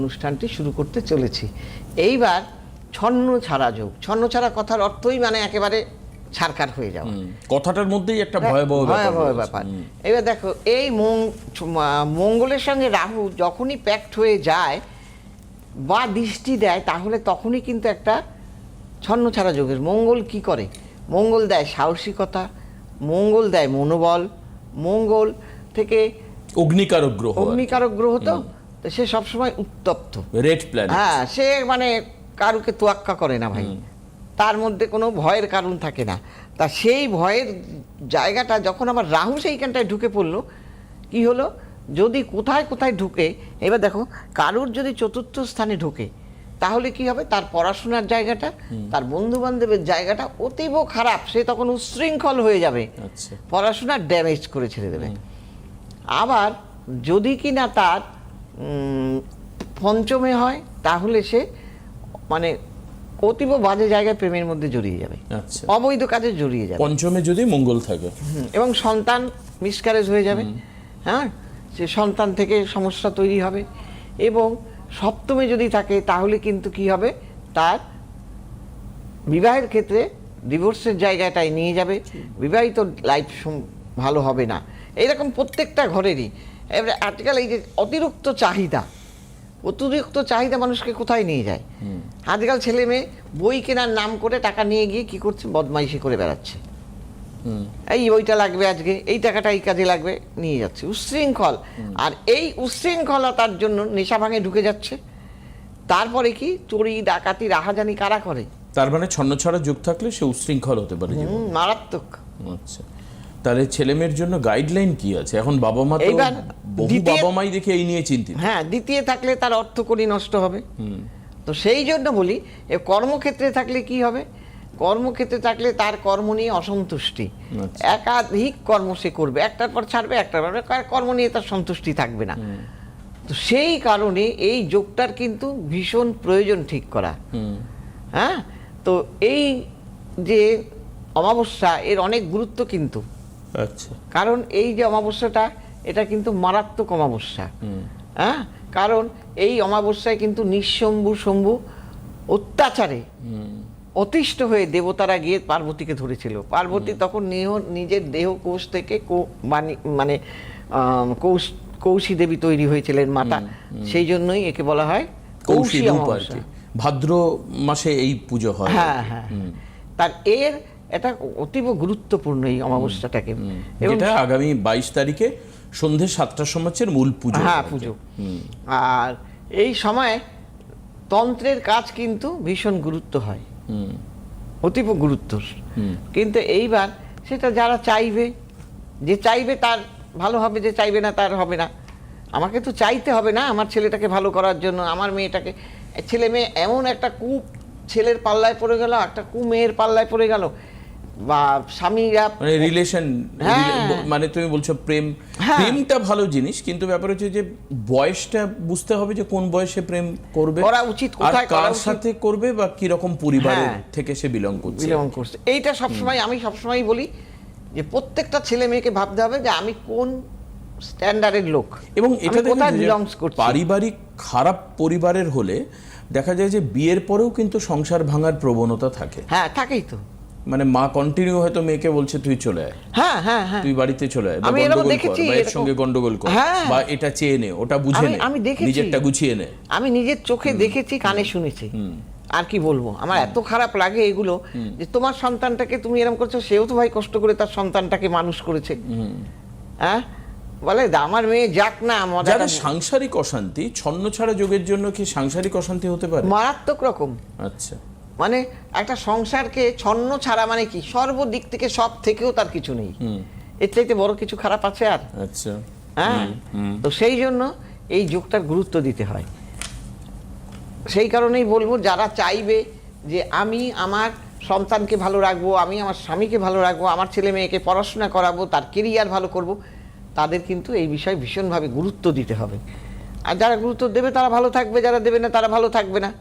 অনুষ্ঠানটি শুরু করতে চলেছি। এইবার ছন্ন ছাড়া যোগ। ছন্ন ছাড়া কথার অর্থই মানে একেবারে ছারকার হয়ে যাওয়া। কথাটার মধ্যেই একটা ভয়াবহ হ্যাঁ, ভয়াবহ ব্যাপার। এবার দেখো এই মঙ্গলের সঙ্গে রাহু যখনই প্যাক্ট হয়ে যায় বা দৃষ্টি দেয় তাহলে তখনই কিন্তু একটা ছন্ন ছাড়া যোগের। মঙ্গল কি করে? মঙ্গল দেয় সাহসিকতা মঙ্গল দেয় মনোবল মঙ্গল থেকে অগ্নিকারক গ্রহ অগ্নিকারক গ্রহ তো? তো সে সবসময় উত্তপ্ত। রেড প্ল্যান হ্যাঁ সে মানে কারুকে তোয়াক্কা করে না ভাই। তার মধ্যে কোনো ভয়ের কারণ থাকে না। তা সেই ভয়ের জায়গাটা যখন আবার রাহু সেইখানটায় ঢুকে পড়ল কি হলো? যদি কোথায় কোথায় ঢুকে এবার দেখো কারুর যদি চতুর্থ স্থানে ঢুকে তাহলে কি হবে? তার পড়াশোনার জায়গাটা তার বন্ধু বান্ধবের জায়গাটা অতীব খারাপ। সে তখন উচ্ছৃঙ্খল হয়ে যাবে। আচ্ছা। পড়াশোনা ড্যামেজ করে ছেড়ে দেবে। আবার যদি কি না তার পঞ্চমে হয় তাহলে সে মানে অতীব বাজে জায়গায় প্রেমের মধ্যে জড়িয়ে যাবে। আচ্ছা। অবৈধ কাজে জড়িয়ে যাবে। পঞ্চমে যদি মঙ্গল থাকে। এবং সন্তান মিসক্যারেজ হয়ে যাবে। হ্যাঁ সে সন্তান থেকে সমস্যা তৈরি হবে। এবং সপ্তমে যদি থাকে তাহলে কিন্তু কি হবে? তার বিবাহের ক্ষেত্রে ডিভোর্সের জায়গাটায় নিয়ে যাবে। বিবাহিত লাইফ ভালো হবে না। এইরকম প্রত্যেকটা ঘরেরই এবারে আজকাল এই যে অতিরিক্ত চাহিদা অতিরিক্ত চাহিদা মানুষকে কোথায় নিয়ে যায়? আজকাল ছেলে মেয়ে বই কেনার নাম করে টাকা নিয়ে গিয়ে কি করছে? বদমাইশি করে বেড়াচ্ছে। এই বইটা লাগবে আজকে এই টাকাটা এই কাজে লাগবে নিয়ে যাচ্ছে। উচ্ছৃঙ্খল আর এই উচ্ছৃঙ্খলতার জন্য নেশা ভাঙে ঢুকে যাচ্ছে। তারপরে কি? চুরি ডাকাতি রাহাজানি কারা করে? তার মানে ছন্নছাড়া যুগ থাকলে সে উশৃঙ্খল হতে পারে। মারাত্মক। আচ্ছা। তাহলে ছেলে মেয়ের জন্য গাইডলাইন কি আছে? এখন বাবা মা তো বহু বাবা মাই দেখে এই নিয়ে চিন্তিত। হ্যাঁ দ্বিতীয় থাকলে তার অর্থ করি নষ্ট হবে। তো সেই জন্য বলি এ কর্মক্ষেত্রে থাকলে কি হবে? কর্মক্ষেত্রে থাকলে তার কর্ম নিয়ে অসন্তুষ্টি। আচ্ছা। একাধিক কর্ম সে করবে। একটার পর ছাড়বে একটার পর কর্ম নিয়ে তার সন্তুষ্টি থাকবে না। তো সেই কারণে এই যোগটার কিন্তু ভীষণ প্রয়োজন ঠিক করা। হ্যাঁ? তো এই যে অমাবস্যা এর অনেক গুরুত্ব কিন্তু। আচ্ছা। কারণ এই যে অমাবস্যাটা এটা কিন্তু মারাত্মক অমাবস্যা। হ্যাঁ? কারণ এই অমাবস্যায় কিন্তু নিঃশম্ভু শম্ভু অত্যাচারে অতিষ্ঠ হয়ে দেবতারা গিয়ে পার্বতীকে ধরেছিল। পার্বতী তখন নিহ নিজের দেহ কোষ থেকে মানে কৌশ কৌশী দেবী তৈরি হয়েছিলেন মাতা। সেই জন্যই একে বলা হয় কৌশী ভাদ্র মাসে এই পুজো হয় হ্যাঁ হ্যাঁ তার এর এটা অতীব গুরুত্বপূর্ণ এই অমাবস্যাটাকে। এটা আগামী বাইশ তারিখে সন্ধে সাতটার সময় হচ্ছে মূল পুজো হ্যাঁ পুজো। আর এই সময় তন্ত্রের কাজ কিন্তু ভীষণ গুরুত্ব হয়। অতীব গুরুত্ব। কিন্তু এইবার সেটা যারা চাইবে যে চাইবে তার ভালো হবে যে চাইবে না তার হবে না। আমাকে তো চাইতে হবে না আমার ছেলেটাকে ভালো করার জন্য আমার মেয়েটাকে। ছেলে মেয়ে এমন একটা কু ছেলের পাল্লায় পড়ে গেল একটা কু মেয়ের পাল্লায় পড়ে গেল বা স্বামীরা মানে রিলেশন হ্যাঁ। মানে তুমি বলছো প্রেম। হ্যাঁ। প্রেমটা ভালো জিনিস কিন্তু ব্যাপার হচ্ছে যে বয়সটা বুঝতে হবে যে কোন বয়সে প্রেম করবে। করা উচিত, কোথায় কার সাথে করবে বা কি রকম পরিবারের হ্যাঁ। থেকে সে বিলং করছে। বিলং করছে। এইটা সবসময় আমি সবসময় বলি যে প্রত্যেকটা ছেলে মেয়েকে ভাবতে হবে যে আমি কোন স্ট্যান্ডার্ডের লোক? এবং এটা কোথায় যে বিলংস করছি? পারিবারিক খারাপ পরিবারের হলে দেখা যায় যে বিয়ের পরেও কিন্তু সংসার ভাঙার প্রবণতা থাকে। হ্যাঁ থাকেই তো। মানে মা কন্টিনিউ হয়তো মেয়েকে বলছে তুই চলে আয়। হ্যাঁ হ্যাঁ হ্যাঁ। তুই বাড়িতে চলে আয় আমি এরকম দেখেছি, এর সঙ্গে গন্ডগোল কর হ্যাঁ। বা এটা চেয়ে নে ওটা বুঝে নে আমি দেখেছি। নিজেরটা গুছিয়ে নে। আমি নিজের চোখে দেখেছি কানে শুনেছি। আর কি বলব? আমার এত খারাপ লাগে এগুলো যে তোমার সন্তানটাকে তুমি এরকম করছ সেও তো ভাই কষ্ট করে তার সন্তানটাকে মানুষ করেছে। হ্যাঁ? বলে আমার মেয়ে যাক না মজা যারা সাংসারিক অশান্তি ছন্ন ছাড়া যোগের জন্য কি সাংসারিক অশান্তি হতে পারে? মারাত্মক রকম। আচ্ছা। মানে একটা সংসারকে ছন্ন ছাড়া মানে কি? সর্বদিক থেকে সব থেকেও তার কিছু নেই। এর চাইতে বড় কিছু খারাপ আছে আর? আচ্ছা। হ্যাঁ? তো সেই জন্য এই যোগটার গুরুত্ব দিতে হয়। সেই কারণেই বলব যারা চাইবে যে আমি আমার সন্তানকে ভালো রাখব আমি আমার স্বামীকে ভালো রাখব আমার ছেলে মেয়েকে পড়াশোনা করাবো তার কেরিয়ার ভালো করব তাদের কিন্তু এই বিষয়ে ভীষণভাবে গুরুত্ব দিতে হবে। আর যারা গুরুত্ব দেবে তারা ভালো থাকবে যারা দেবে না তারা ভালো থাকবে না।